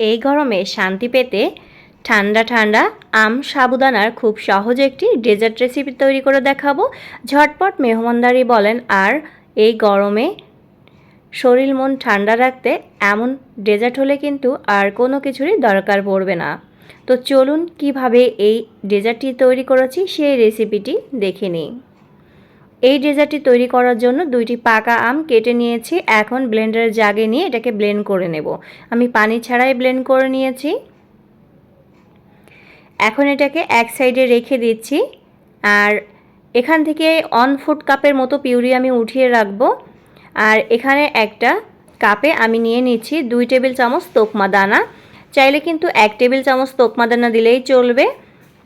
এই গরমে শান্তি পেতে ঠান্ডা ঠান্ডা আম সাবুদানার খুব সহজ একটি ডেজার্ট রেসিপি তৈরি করে দেখাবো। ঝটপট মেহমানদারি বলেন, আর এই গরমে শরীর মন ঠান্ডা রাখতে এমন ডেজার্ট হলে কিন্তু আর কোনো কিছুরই দরকার পড়বে না। তো চলুন কীভাবে এই ডেজার্টটি তৈরি করেছি সেই রেসিপিটি দেখে নিই। এই ডেজার্টটি তৈরি করার জন্য দুইটি পাকা আম কেটে নিয়েছি। এখন ব্লেন্ডারের জাগে নিয়ে এটাকে ব্লেন্ড করে নেব। আমি পানি ছাড়াই ব্লেন্ড করে নিয়েছি। এখন এটাকে এক সাইডে রেখে দিচ্ছি। আর এখান থেকে অন ফুট কাপের মতো পিউরি আমি উঠিয়ে রাখব। আর এখানে একটা কাপে আমি নিয়ে নিচ্ছি দুই টেবিল চামচ তোকমা দানা। চাইলে কিন্তু এক টেবিল চামচ তোকমা দানা দিলেই চলবে।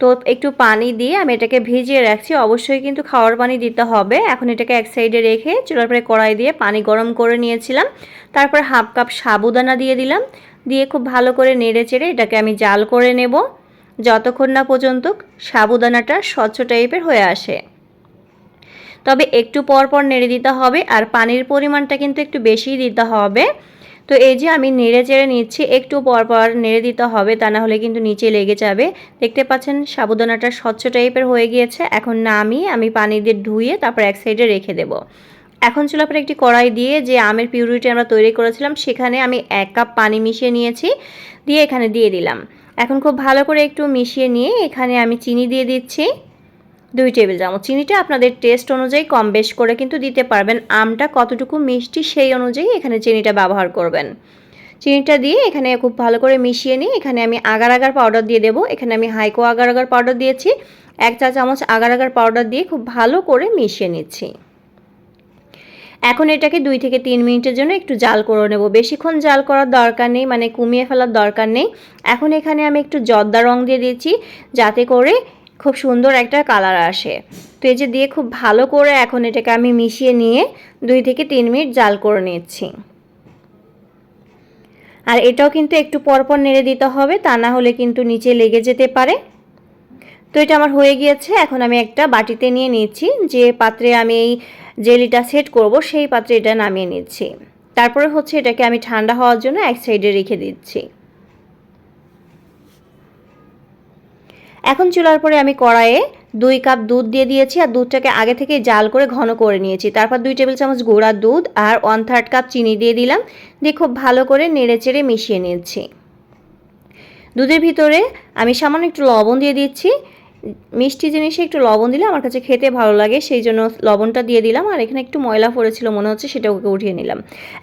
তো একটু পানি দিয়ে আমি এটাকে ভিজিয়ে রাখছি। অবশ্যই কিন্তু খাওয়ার পানি দিতে হবে। এখন এটাকে এক সাইডে রেখে চুলার পরে কড়াই দিয়ে পানি গরম করে নিয়েছিলাম। তারপর হাফ কাপ সাবুদানা দিয়ে দিলাম। দিয়ে খুব ভালো করে নেড়ে চেড়ে এটাকে আমি জাল করে নেব। যতক্ষণ না পর্যন্ত সাবুদানাটা স্বচ্ছ টাইপের হয়ে আসে। তবে একটু পর পর নেড়ে দিতে হবে আর পানির পরিমাণটা কিন্তু একটু বেশিই দিতে হবে। তো এই যে আমি নেড়ে চেড়ে নিচ্ছি, একটু পর পর নেড়ে দিতে হবে, তা না হলে কিন্তু নিচে লেগে যাবে। দেখতে পাচ্ছেন সাবুদানাটা স্বচ্ছ টাইপের হয়ে গিয়েছে। এখন নামিয়ে আমি পানি দিয়ে ধুয়ে তারপর এক সাইডে রেখে দেব। এখন চুলা আপনার একটি কড়াই দিয়ে যে আমের পিউরিটি আমরা তৈরি করেছিলাম, সেখানে আমি এক কাপ পানি মিশিয়ে নিয়েছি, দিয়ে এখানে দিয়ে দিলাম। এখন খুব ভালো করে একটু মিশিয়ে নিয়ে এখানে আমি চিনি দিয়ে দিচ্ছি। দুই টেবিল চামচ চিনিটা আপনাদের টেস্ট অনুযায়ী কম বেশ করে কিন্তু দিতে পারবেন। আমটা কতটুকু মিষ্টি সেই অনুযায়ী এখানে চিনিটা ব্যবহার করবেন। চিনিটা দিয়ে এখানে খুব ভালো করে মিশিয়ে নিই এখানে আমি আগার আগার পাউডার দিয়ে দেবো। এখানে আমি হাইকো আগার আগার পাউডার দিয়েছি। এক চা চামচ আগার আগার পাউডার দিয়ে খুব ভালো করে মিশিয়ে নিচ্ছি। এখন এটাকে দুই থেকে তিন মিনিটের জন্য একটু জাল করে নেব। বেশিক্ষণ জাল করার দরকার নেই মানে কমিয়ে ফেলার দরকার নেই। এখন এখানে আমি একটু জর্দা রং দিয়ে দিয়েছি, যাতে করে খুব সুন্দর একটা কালার আসে। তো এই যে দিয়ে খুব ভালো করে এখন এটাকে আমি মিশিয়ে নিয়ে দুই থেকে তিন মিনিট জাল করে নিচ্ছি। আর এটাও কিন্তু একটু পরপর নেড়ে দিতে হবে, তা না হলে কিন্তু নিচে লেগে যেতে পারে। তো এটা আমার হয়ে গিয়েছে, এখন আমি একটা বাটিতে নিয়ে নিচ্ছি, যে পাত্রে আমি এই জেলিটা সেট করব, সেই পাত্রে এটা নামিয়ে নিচ্ছি। তারপরে হচ্ছে এটাকে আমি ঠান্ডা হওয়ার জন্য এক সাইডে রেখে দিচ্ছি। এখন চুলার পরে আমি কড়াইয়ে দুই কাপ দুধ দিয়ে দিয়েছি আর দুধটাকে আগে থেকে জাল করে ঘন করে নিয়েছি। তারপর দুই টেবিল চামচ গুঁড়া দুধ আর ওয়ান থার্ড কাপ চিনি দিয়ে দিলাম। দিয়ে খুব ভালো করে নেড়ে চেড়ে মিশিয়ে নিয়েছি। দুধের ভিতরে আমি সামান্য একটু লবণ দিয়ে দিচ্ছি। মিষ্টি জিনিসে একটু লবণ দিলে আমার কাছে খেতে ভালো লাগে, সেই জন্য লবণটা দিয়ে দিলাম। আর এখানে একটু ময়লা পড়েছিল মনে হচ্ছে, সেটা ওকে উঠিয়ে নিলাম।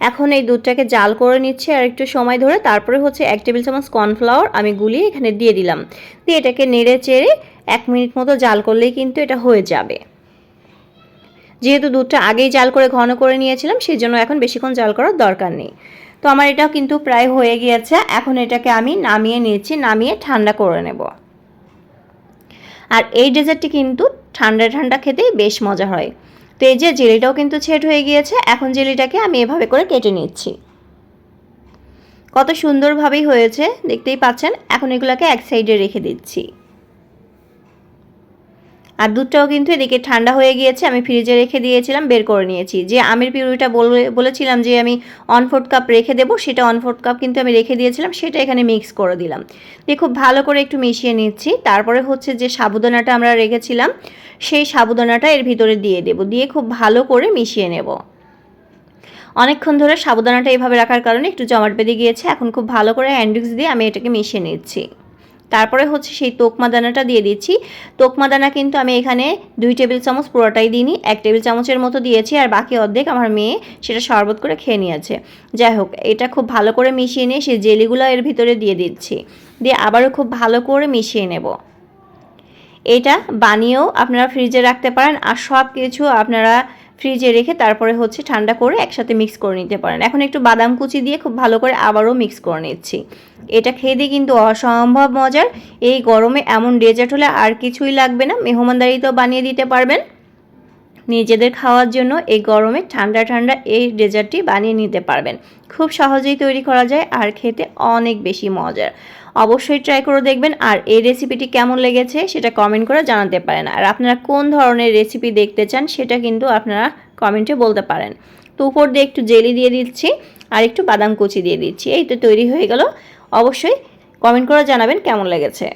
এখন এই দুধটাকে জাল করে নিচ্ছে আর একটু সময় ধরে তারপরে হচ্ছে এক টেবিল চামচ কর্নফ্লাওয়ার আমি গুলিয়ে এখানে দিয়ে দিলাম। দিয়ে এটাকে নেড়ে চেড়ে এক মিনিট মতো জাল করলেই কিন্তু এটা হয়ে যাবে। যেহেতু দুধটা আগেই জাল করে ঘন করে নিয়েছিলাম, সেই জন্য এখন বেশিক্ষণ জাল করার দরকার নেই। তো আমার এটা কিন্তু প্রায় হয়ে গিয়েছে। এখন এটাকে আমি নামিয়ে নিয়েছি নামিয়ে ঠান্ডা করে নেব। আর এই ডেজার্টটি কিন্তু ঠান্ডা ঠান্ডা খেতেই বেশ মজা হয়। তো এই যে জেলিটাও কিন্তু ছেট হয়ে গিয়েছে, এখন জেলিটাকে আমি এভাবে করে কেটে নিচ্ছি। কত সুন্দরভাবেই হয়েছে, দেখতেই পাচ্ছেন? এখন এগুলোকে এক সাইডে রেখে দিচ্ছি। আর দুধটাও কিন্তু এদিকে ঠান্ডা হয়ে গিয়েছে, আমি ফ্রিজে রেখে দিয়েছিলাম, বের করে নিয়েছি। যে আমের পিউরিটা বলে, বলেছিলাম যে আমি অন ফোর্থ কাপ রেখে দেবো, সেটা অন ফোর্থ কাপ কিন্তু আমি রেখে দিয়েছিলাম, সেটা এখানে মিক্স করে দিলাম। দিয়ে খুব ভালো করে একটু মিশিয়ে নিচ্ছি, তারপরে হচ্ছে যে সাবুদানাটা আমরা রেখেছিলাম, সেই সাবুদানাটা এর ভিতরে দিয়ে দেব, দিয়ে খুব ভালো করে মিশিয়ে নেব। অনেকক্ষণ ধরে সাবুদানাটা এইভাবে রাখার কারণে একটু জমাট বেঁধে গিয়েছে, এখন খুব ভালো করে হ্যান্ডউইক্স দিয়ে আমি এটাকে মিশিয়ে নিচ্ছি। তারপরে হচ্ছে সেই তোকমা দানাটা দিয়ে দিচ্ছি। তোকমা দানা কিন্তু আমি এখানে দুই টেবিল চামচ পুরোটাই দিইনি, এক টেবিল চামচের মতো দিয়েছি আর বাকি অর্ধেক আমার মেয়ে সেটা শরবত করে খেয়ে নিয়েছে। যাই হোক, এটা খুব ভালো করে মিশিয়ে নিয়ে সেই জেলিগুলো এর ভিতরে দিয়ে দিচ্ছি। দিয়ে আবারও খুব ভালো করে মিশিয়ে নেব। এটা বানিয়েও আপনারা ফ্রিজে রাখতে পারেন আর সব কিছু আপনারা ফ্রিজে রেখে তারপরে হচ্ছে ঠান্ডা করে একসাথে মিক্স করে নিতে পারেন। এখন একটু বাদাম কুচি দিয়ে খুব ভালো করে আবারও মিক্স করে নিচ্ছি। এটা খেয়ে দিয়ে কিন্তু অসম্ভব মজার। এই গরমে এমন ডেজার্ট হলে আর কিছুই লাগবে না। মেহমানদারি তো বানিয়ে দিতে পারবেন। নিজেদের খাওয়ার জন্য এই গরমে ঠান্ডা ঠান্ডা এই ডেজার্টটি বানিয়ে নিতে পারবেন। খুব সহজেই তৈরি করা যায় আর খেতে অনেক বেশি মজার। অবশ্যই ট্রাই করে দেখবেন আর এই রেসিপিটি কেমন লেগেছে সেটা কমেন্ট করে জানাতে পারেন। আর আপনারা কোন ধরনের রেসিপি দেখতে চান সেটা কিন্তু আপনারা কমেন্টে বলতে পারেন। তো উপর দিয়ে একটু জেলি দিয়ে দিচ্ছি আর একটু বাদাম কুচি দিয়ে দিচ্ছি। এই তো তৈরি হয়ে গেল। অবশ্যই কমেন্ট করে জানাবেন কেমন লেগেছে।